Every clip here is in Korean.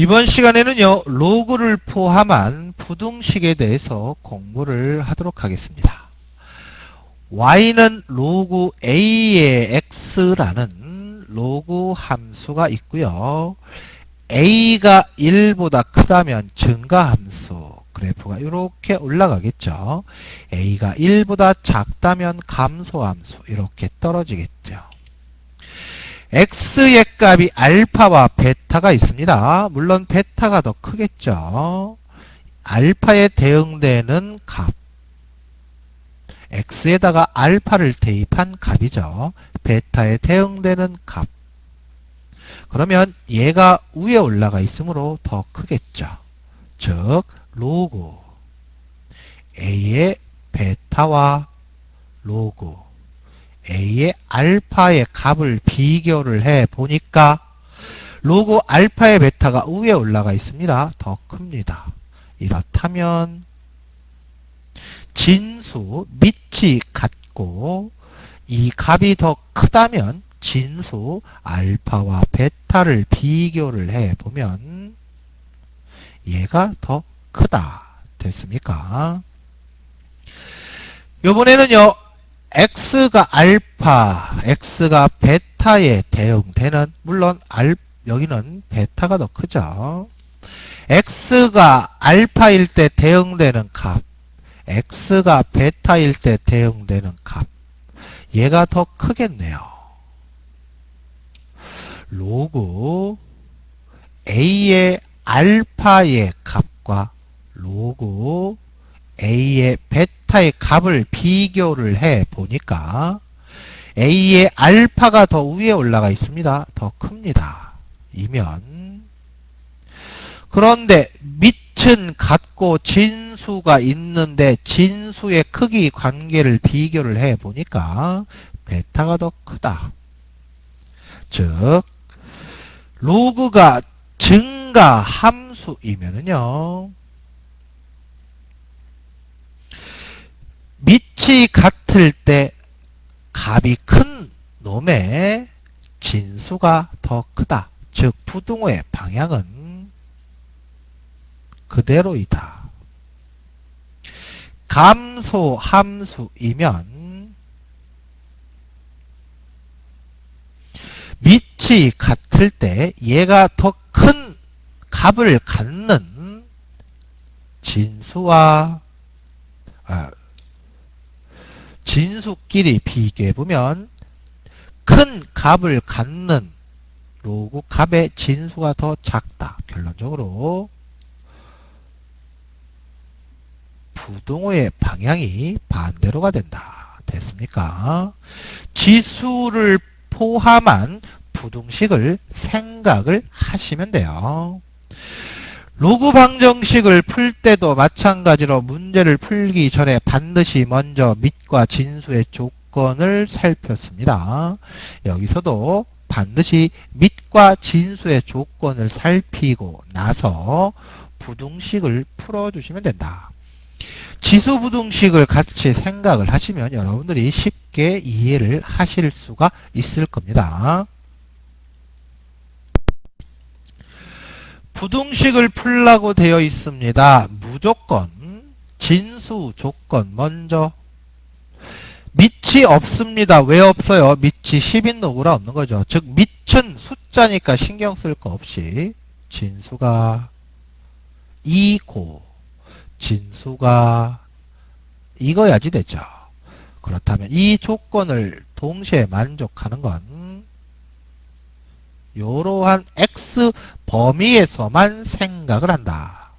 이번 시간에는요, 로그를 포함한 부등식에 대해서 공부를 하도록 하겠습니다. y는 로그 a의 x라는 로그 함수가 있고요. a가 1보다 크다면 증가 함수 그래프가 이렇게 올라가겠죠. a가 1보다 작다면 감소 함수 이렇게 떨어지겠죠. X의 값이 알파와 베타가 있습니다. 물론 베타가 더 크겠죠. 알파에 대응되는 값. x에다가 알파를 대입한 값이죠. 베타에 대응되는 값. 그러면 얘가 위에 올라가 있으므로 더 크겠죠. 즉 로그 a의 베타와 로그 a의 알파의 값을 비교를 해 보니까 로그 알파의 베타가 위에 올라가 있습니다. 더 큽니다. 이렇다면 진수 밑이 같고 이 값이 더 크다면 진수 알파와 베타를 비교를 해 보면 얘가 더 크다 됐습니까? 요번에는요 x가 알파, x가 베타에 대응되는 물론 알 여기는 베타가 더 크죠. x가 알파일 때 대응되는 값, x가 베타일 때 대응되는 값, 얘가 더 크겠네요. 로그 a의 알파의 값과 로그 a의 베타의 값을 비교를 해 보니까 a의 알파가 더 위에 올라가 있습니다. 더 큽니다. 이면 그런데 밑은 같고 진수가 있는데 진수의 크기 관계를 비교를 해 보니까 베타가 더 크다. 즉 로그가 증가 함수이면은요. 밑이 같을 때 값이 큰 놈의 진수가 더 크다. 즉 부등호의 방향은 그대로이다. 감소 함수이면 밑이 같을 때 얘가 더 큰 값을 갖는 진수와 아, 진수끼리 비교해 보면 큰 값을 갖는 로그 값의 진수가 더 작다. 결론적으로 부동호의 방향이 반대로가 된다. 됐습니까? 지수를 포함한 부등식을 생각을 하시면 돼요. 로그 방정식을 풀 때도 마찬가지로 문제를 풀기 전에 반드시 먼저 밑과 진수의 조건을 살폈습니다. 여기서도 반드시 밑과 진수의 조건을 살피고 나서 부등식을 풀어주시면 된다. 지수 부등식을 같이 생각을 하시면 여러분들이 쉽게 이해를 하실 수가 있을 겁니다. 부등식을 풀라고 되어 있습니다. 무조건 진수 조건 먼저 밑이 없습니다. 왜 없어요? 밑이 10인 노구라 없는 거죠. 즉 밑은 숫자니까 신경 쓸 거 없이 진수가 2고 진수가 이거야지 되죠. 그렇다면 이 조건을 동시에 만족하는 건 이러한 x 범위에서만 생각을 한다.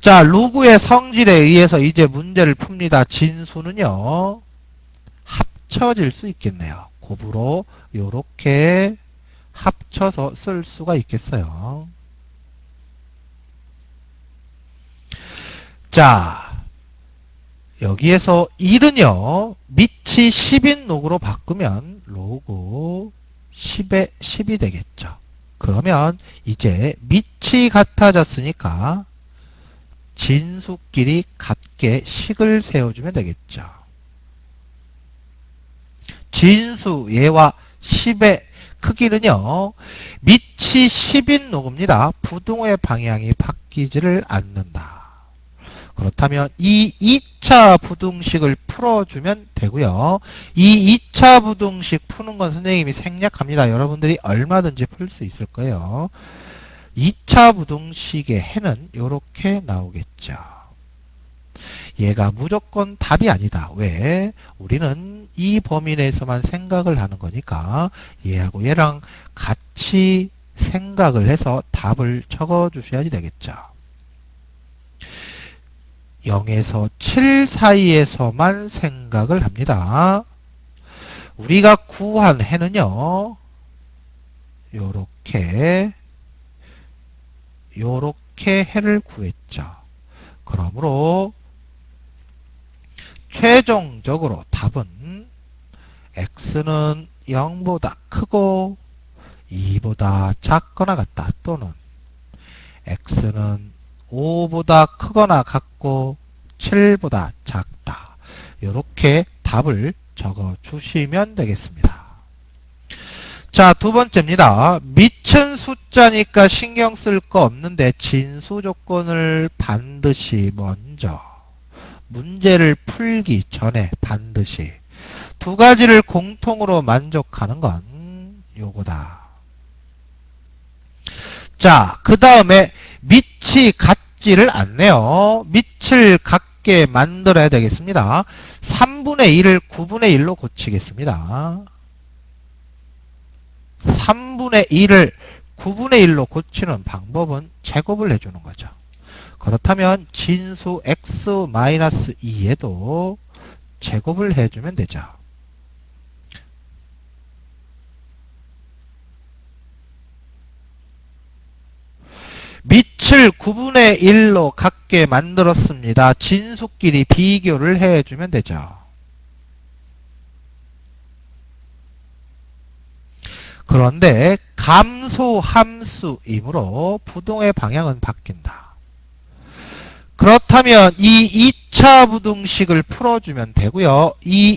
자, 로그의 성질에 의해서 이제 문제를 풉니다. 진수는요. 합쳐질 수 있겠네요. 곱으로 이렇게 합쳐서 쓸 수가 있겠어요. 자, 여기에서 1은요. 밑이 10인 로그로 바꾸면 로그 10에 10이 되겠죠. 그러면 이제 밑이 같아졌으니까 진수끼리 같게 식을 세워주면 되겠죠. 진수 얘와 10의 크기는요. 밑 밑이 10인 노구입니다. 부동의 방향이 바뀌지를 않는다. 그렇다면 이 2차 부등식을 풀어주면 되고요. 이 2차 부등식 푸는 건 선생님이 생략합니다. 여러분들이 얼마든지 풀 수 있을 거예요. 2차 부등식의 해는 이렇게 나오겠죠. 얘가 무조건 답이 아니다. 왜? 우리는 이 범위 내에서만 생각을 하는 거니까 얘하고 얘랑 같이 생각을 해서 답을 적어 주셔야지 되겠죠. 0에서 7 사이에서만 생각을 합니다. 우리가 구한 해는요. 요렇게 요렇게 해를 구했죠. 그러므로 최종적으로 답은 x는 0보다 크고 2보다 작거나 같다 또는 x는 5보다 크거나 같고 7보다 작다 이렇게 답을 적어 주시면 되겠습니다. 자, 두 번째입니다. 미천 숫자니까 신경 쓸 거 없는데 진수 조건을 반드시 먼저 문제를 풀기 전에 반드시 두 가지를 공통으로 만족하는 건 요거다. 자, 그 다음에 밑이 같지를 않네요. 밑을 같게 만들어야 되겠습니다. 3분의 1을 9분의 1로 고치겠습니다. 3분의 1을 9분의 1로 고치는 방법은 제곱을 해주는 거죠. 그렇다면 진수 x-2에도 제곱을 해주면 되죠. 밑을 9분의 1로 갖게 만들었습니다. 진수끼리 비교를 해주면 되죠. 그런데 감소 함수이므로 부동의 방향은 바뀐다. 그렇다면 이 2차 부등식을 풀어주면 되고요. 이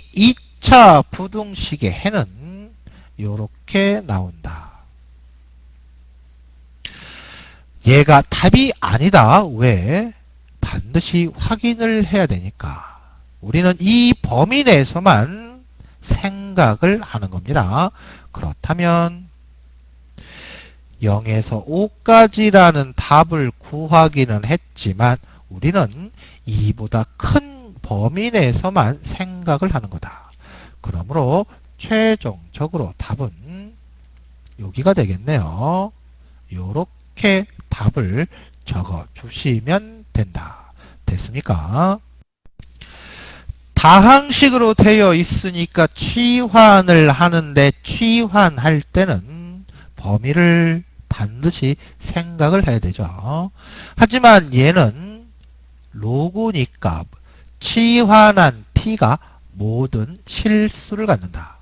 2차 부등식의 해는 이렇게 나온다. 얘가 답이 아니다. 왜? 반드시 확인을 해야 되니까. 우리는 이 범위 내에서만 생각을 하는 겁니다. 그렇다면 0에서 5까지라는 답을 구하기는 했지만 우리는 2보다 큰 범위 내에서만 생각을 하는 거다. 그러므로 최종적으로 답은 여기가 되겠네요. 요렇게 답을 적어 주시면 된다. 됐습니까? 다항식으로 되어 있으니까 취환을 하는데 취환할 때는 범위를 반드시 생각을 해야 되죠. 하지만 얘는 로그니까 취환한 t가 모든 실수를 갖는다.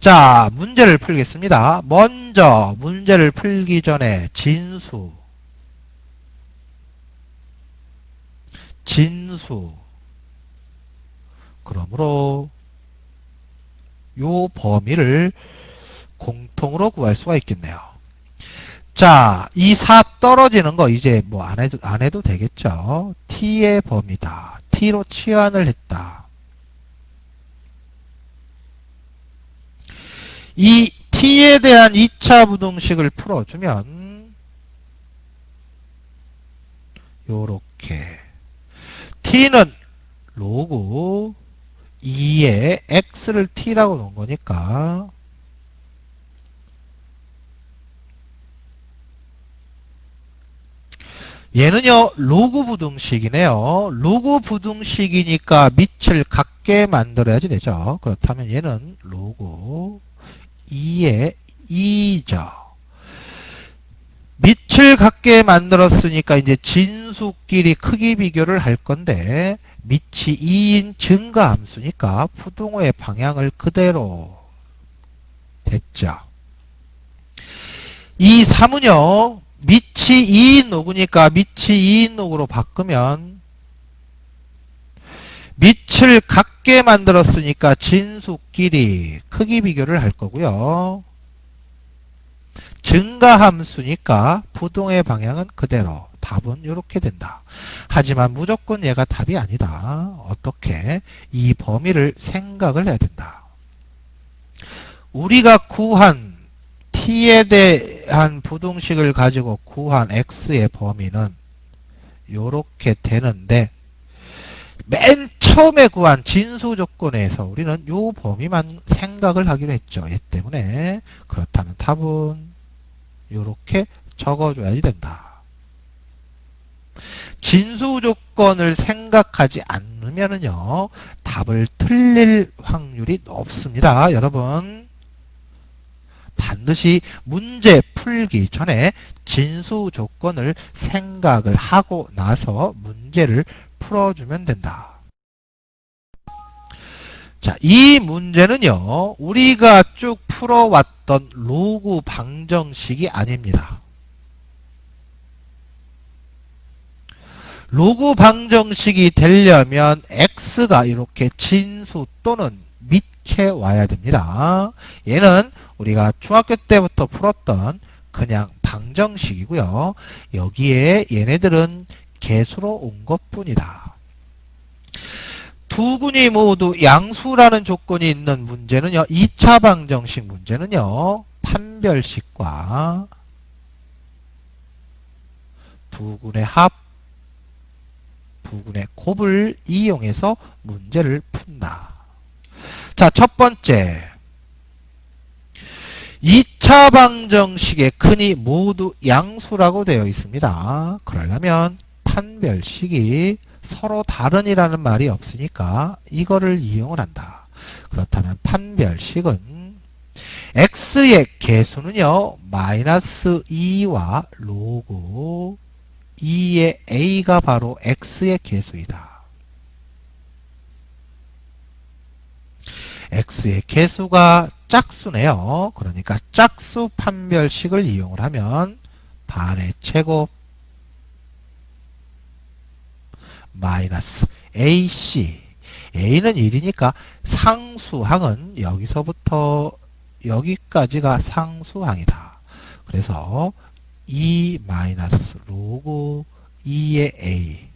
자, 문제를 풀겠습니다. 먼저 문제를 풀기 전에 진수, 진수, 그러므로 요 범위를 공통으로 구할 수가 있겠네요. 자, 이 4 떨어지는 거 이제 뭐 안 해도, 안 해도 되겠죠. t의 범위다. t로 치환을 했다. 이 t에 대한 2차 부등식을 풀어주면 요렇게 t는 로그 2에 x를 t라고 놓은 거니까 얘는요 로그 부등식이네요. 로그 부등식이니까 밑을 같게 만들어야지 되죠. 그렇다면 얘는 로그 2의 2죠 밑을 같게 만들었으니까 이제 진수끼리 크기 비교를 할 건데 밑이 2인 증가함수니까 부동호의 방향을 그대로 됐죠. 이 3은요. 밑이 2인 노구니까 밑이 2인 노구로 바꾸면 밑을 같게 만들었으니까 진수끼리 크기 비교를 할 거고요. 증가함수니까 부동의 방향은 그대로. 답은 이렇게 된다. 하지만 무조건 얘가 답이 아니다. 어떻게? 이 범위를 생각을 해야 된다. 우리가 구한 t에 대한 부동식을 가지고 구한 x의 범위는 이렇게 되는데 맨 처음에 구한 진수 조건에서 우리는 요 범위만 생각을 하기로 했죠. 얘 때문에 그렇다면 답은 이렇게 적어줘야지 된다. 진수 조건을 생각하지 않으면은요 답을 틀릴 확률이 높습니다. 여러분 반드시 문제 풀기 전에 진수 조건을 생각을 하고 나서 문제를 풀어주면 된다. 자, 이 문제는요, 우리가 쭉 풀어왔던 로그 방정식이 아닙니다. 로그 방정식이 되려면 x가 이렇게 진수 또는 밑에 와야 됩니다. 얘는 우리가 중학교 때부터 풀었던 그냥 방정식이고요. 여기에 얘네들은 개수로 온 것뿐이다. 두 군이 모두 양수라는 조건이 있는 문제는요. 2차 방정식 문제는요. 판별식과 두 군의 합, 두 군의 곱을 이용해서 문제를 푼다. 자, 첫 번째. 2차 방정식의 근이 모두 양수라고 되어 있습니다. 그러려면 판별식이 서로 다른이라는 말이 없으니까 이거를 이용을 한다. 그렇다면 판별식은 x의 개수는요. 마이너스 2와 로그 2의 a가 바로 x의 개수이다. x의 개수가 짝수네요. 그러니까 짝수 판별식을 이용을 하면 반의 제곱 마이너스 AC A는 1이니까 상수항은 여기서부터 여기까지가 상수항이다. 그래서 2 마이너스 로그 2의 A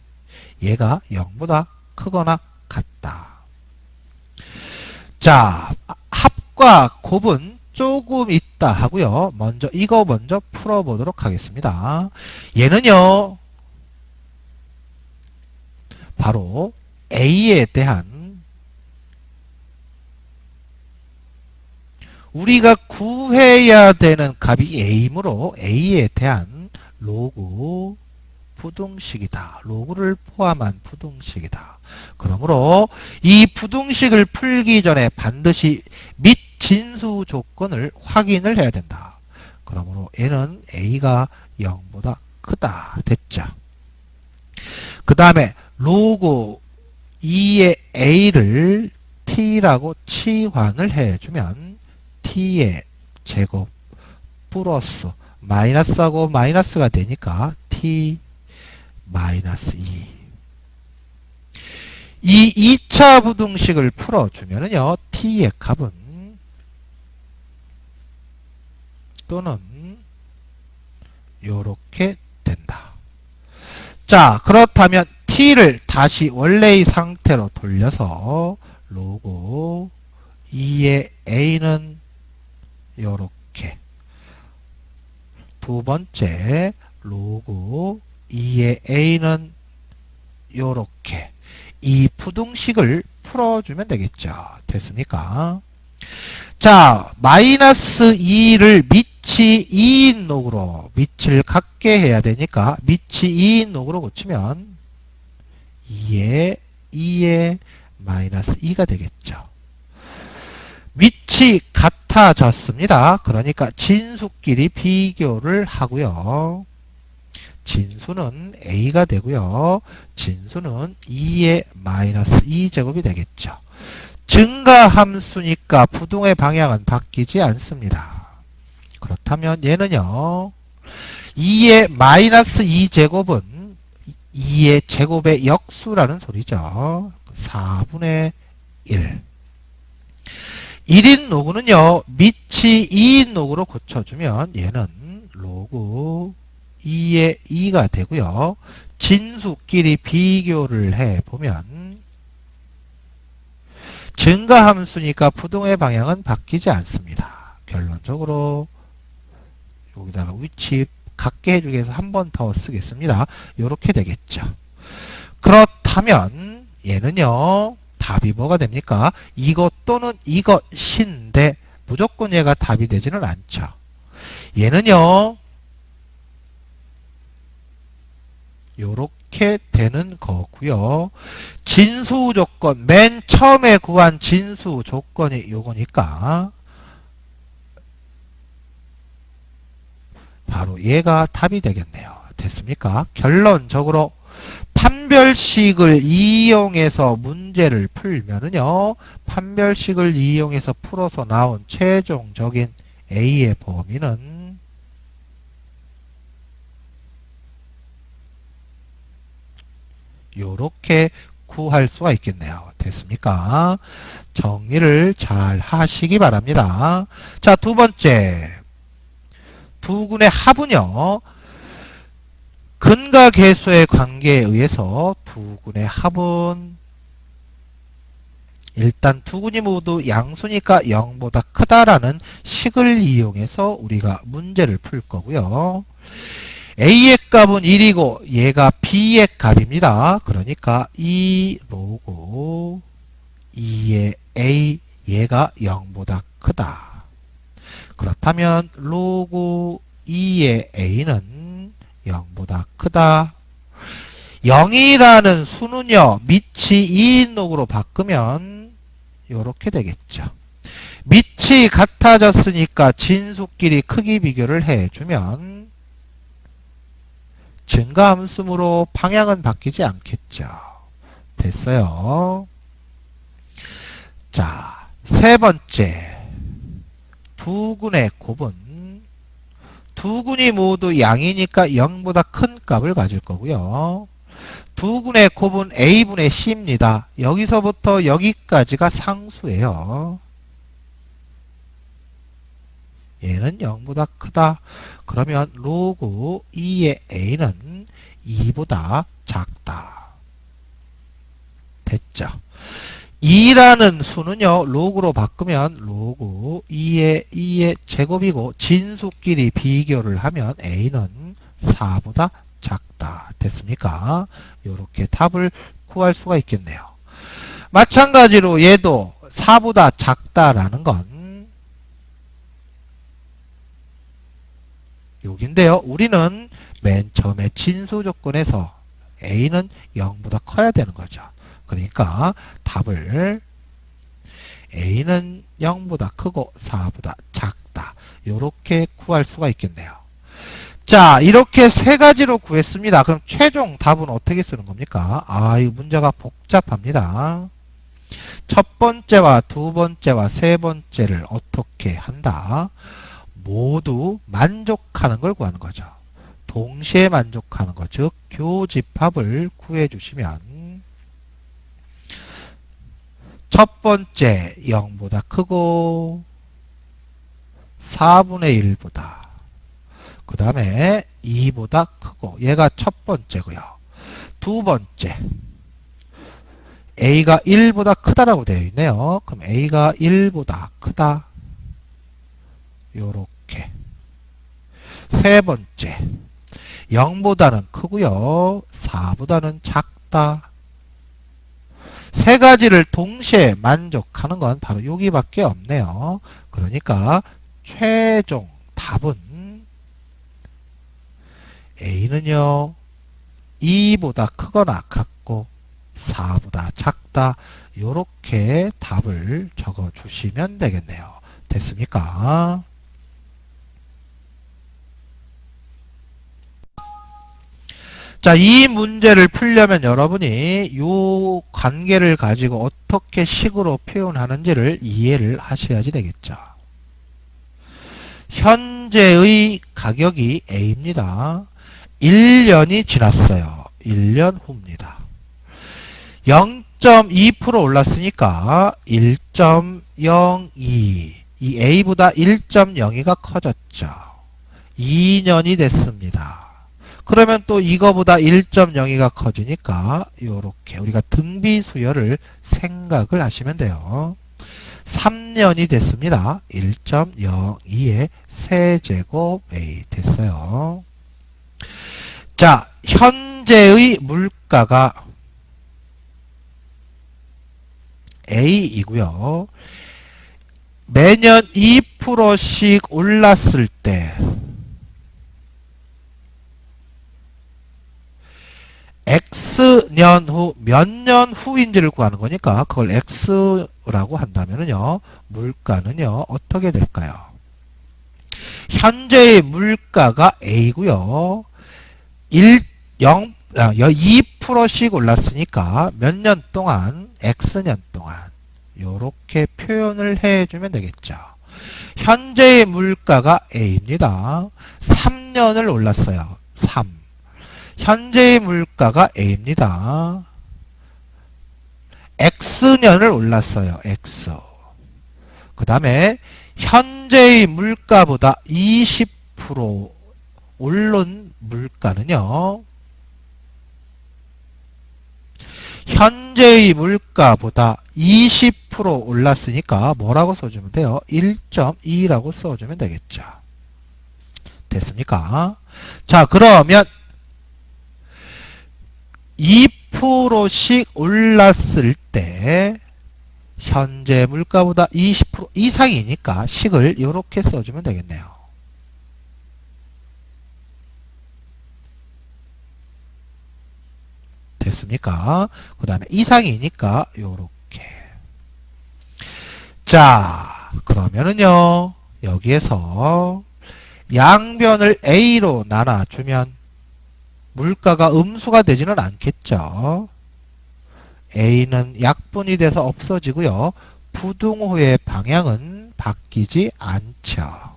얘가 0보다 크거나 같다. 자, 합과 곱은 조금 있다 하고요. 먼저 이거 먼저 풀어보도록 하겠습니다. 얘는요. 바로 A에 대한 우리가 구해야 되는 값이 A이므로 A에 대한 로그 부등식이다. 로그를 포함한 부등식이다. 그러므로 이 부등식을 풀기 전에 반드시 및 진수 조건을 확인을 해야 된다. 그러므로 얘는 A가 0보다 크다. 됐죠. 그 다음에 로그 2의 A를 T라고 치환을 해주면 T의 제곱 플러스 마이너스하고 마이너스가 되니까 T 마이너스 2. 이 2차 부등식을 풀어주면은요, t의 값은 또는 요렇게 된다. 자, 그렇다면 t를 다시 원래의 상태로 돌려서 로그 2의 a는 요렇게 두 번째 로그 2의 a는 요렇게 이 부등식을 풀어주면 되겠죠. 됐습니까? 자, 마이너스 2를 밑이 2인 녹으로 밑을 갖게 해야 되니까 밑이 2인 녹으로 고치면 2에 2에 마이너스 2가 되겠죠. 밑이 같아졌습니다. 그러니까 진수끼리 비교를 하고요. 진수는 a가 되고요. 진수는 2의 마이너스 2제곱이 되겠죠. 증가함수니까 부동의 방향은 바뀌지 않습니다. 그렇다면 얘는요. 2의 마이너스 2제곱은 2의 제곱의 역수라는 소리죠. 4분의 1. 1인 로그는요, 밑이 2인 로그로 고쳐주면 얘는 로그 2의 2가 되고요. 진수끼리 비교를 해보면 증가함수니까 부동의 방향은 바뀌지 않습니다. 결론적으로 여기다가 위치 같게 해주기 위해서 한 번 더 쓰겠습니다. 이렇게 되겠죠. 그렇다면 얘는요. 답이 뭐가 됩니까? 이것 또는 이것인데 무조건 얘가 답이 되지는 않죠. 얘는요. 요렇게 되는 거고요. 진수 조건, 맨 처음에 구한 진수 조건이 요거니까 바로 얘가 답이 되겠네요. 됐습니까? 결론적으로 판별식을 이용해서 문제를 풀면은요. 판별식을 이용해서 풀어서 나온 최종적인 A의 범위는 요렇게 구할 수가 있겠네요. 됐습니까? 정리를 잘 하시기 바랍니다. 자, 두 번째. 두 군의 합은요. 근과 계수의 관계에 의해서 두 군의 합은 일단 두 군이 모두 양수니까 0보다 크다라는 식을 이용해서 우리가 문제를 풀 거고요. A의 값은 1이고 얘가 B의 값입니다. 그러니까 2 로고 2의 A 얘가 0보다 크다. 그렇다면 로고 2의 A는 0보다 크다. 0이라는 수는요. 밑이 2인 녹으로 바꾸면 이렇게 되겠죠. 밑이 같아졌으니까 진수끼리 크기 비교를 해주면 증가함수므로 방향은 바뀌지 않겠죠. 됐어요. 자, 세 번째. 두 군의 곱은 두 군이 모두 양이니까 0보다 큰 값을 가질 거고요. 두 군의 곱은 A분의 C입니다. 여기서부터 여기까지가 상수예요. 얘는 0보다 크다. 그러면 로그 2의 A는 2보다 작다. 됐죠? 2라는 수는요, 로그로 바꾸면 로그 2의 2의 제곱이고 진수끼리 비교를 하면 A는 4보다 작다. 됐습니까? 이렇게 답을 구할 수가 있겠네요. 마찬가지로 얘도 4보다 작다라는 건 여기인데요. 우리는 맨 처음에 진수 조건에서 A는 0보다 커야 되는 거죠. 그러니까 답을 A는 0보다 크고 4보다 작다. 이렇게 구할 수가 있겠네요. 자, 이렇게 세 가지로 구했습니다. 그럼 최종 답은 어떻게 쓰는 겁니까? 아, 이 문제가 복잡합니다. 첫 번째와 두 번째와 세 번째를 어떻게 한다? 모두 만족하는 걸 구하는 거죠. 동시에 만족하는 것, 즉 교집합을 구해 주시면 첫 번째 0보다 크고 4분의 1보다 그 다음에 2보다 크고 얘가 첫 번째고요. 두 번째 A가 1보다 크다라고 되어 있네요. 그럼 A가 1보다 크다. 요렇게 세 번째 0보다는 크고요. 4보다는 작다. 세 가지를 동시에 만족하는 건 바로 여기밖에 없네요. 그러니까 최종 답은 A는요. 2보다 크거나 같고 4보다 작다. 이렇게 답을 적어 주시면 되겠네요. 됐습니까? 자, 이 문제를 풀려면 여러분이 이 관계를 가지고 어떻게 식으로 표현하는지를 이해를 하셔야지 되겠죠. 현재의 가격이 A입니다. 1년이 지났어요. 1년 후입니다. 0.2% 올랐으니까 1.02. 이 A보다 1.02가 커졌죠. 2년이 됐습니다. 그러면 또 이거보다 1.02가 커지니까 요렇게 우리가 등비 수열을 생각을 하시면 돼요. 3년이 됐습니다. 1.02의 세제곱 A 됐어요. 자, 현재의 물가가 A이고요. 매년 2%씩 올랐을 때 X년 후 몇 년 후인지를 구하는 거니까 그걸 X라고 한다면요. 물가는요. 어떻게 될까요? 현재의 물가가 A고요. 1, 0, 아, 2%씩 올랐으니까 몇 년 동안 X년 동안 이렇게 표현을 해주면 되겠죠. 현재의 물가가 A입니다. 3년을 올랐어요. 3. 현재의 물가가 A입니다. X년을 올랐어요. X. 그 다음에 현재의 물가보다 20% 오른 물가는요. 현재의 물가보다 20% 올랐으니까 뭐라고 써주면 돼요? 1.2라고 써주면 되겠죠. 됐습니까? 자, 그러면 2%씩 올랐을 때 현재 물가보다 20% 이상이니까 식을 이렇게 써주면 되겠네요. 됐습니까? 그 다음에 이상이니까 요렇게 자 그러면은요 여기에서 양변을 A로 나눠주면 물가가 음수가 되지는 않겠죠. A는 약분이 돼서 없어지고요. 부등호의 방향은 바뀌지 않죠.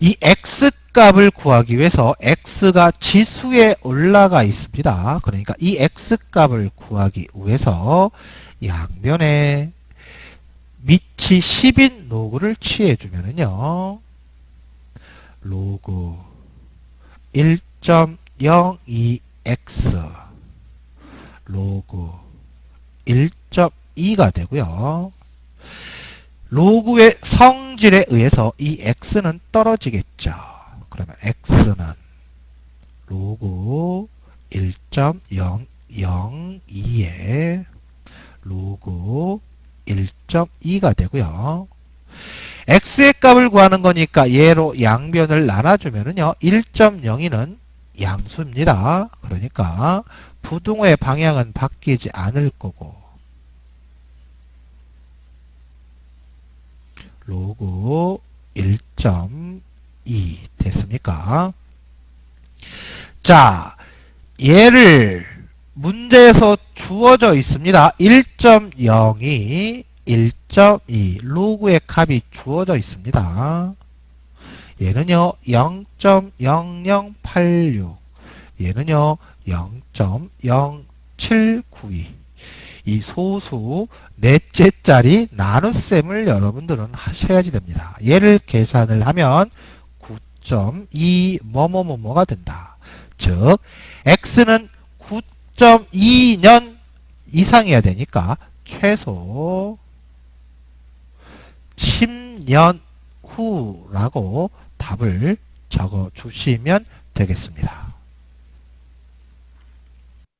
이 x값을 구하기 위해서 x가 지수에 올라가 있습니다. 그러니까 이 x값을 구하기 위해서 양변에 밑이 10인 로그를 취해주면은요. 로그 1.02x 로그 1.2가 되고요. 로그의 성질에 의해서 이 x는 떨어지겠죠. 그러면 x는 로그 1.002에 로그 1.2가 되고요. x의 값을 구하는 거니까 얘로 양변을 나눠주면은요. 1.02는 양수입니다. 그러니까 부등호의 방향은 바뀌지 않을 거고 로그 1.2 됐습니까? 자, 얘를 문제에서 주어져 있습니다. 1.02, 1.2 로그의 값이 주어져 있습니다. 얘는요 0.0086 얘는요 0.0792 이 소수 넷째 짜리 나눗셈을 여러분들은 하셔야지 됩니다. 얘를 계산을 하면 9.2 뭐뭐뭐뭐가 된다. 즉 x는 9.2년 이상이어야 되니까 최소 10년 후라고 답을 적어 주시면 되겠습니다.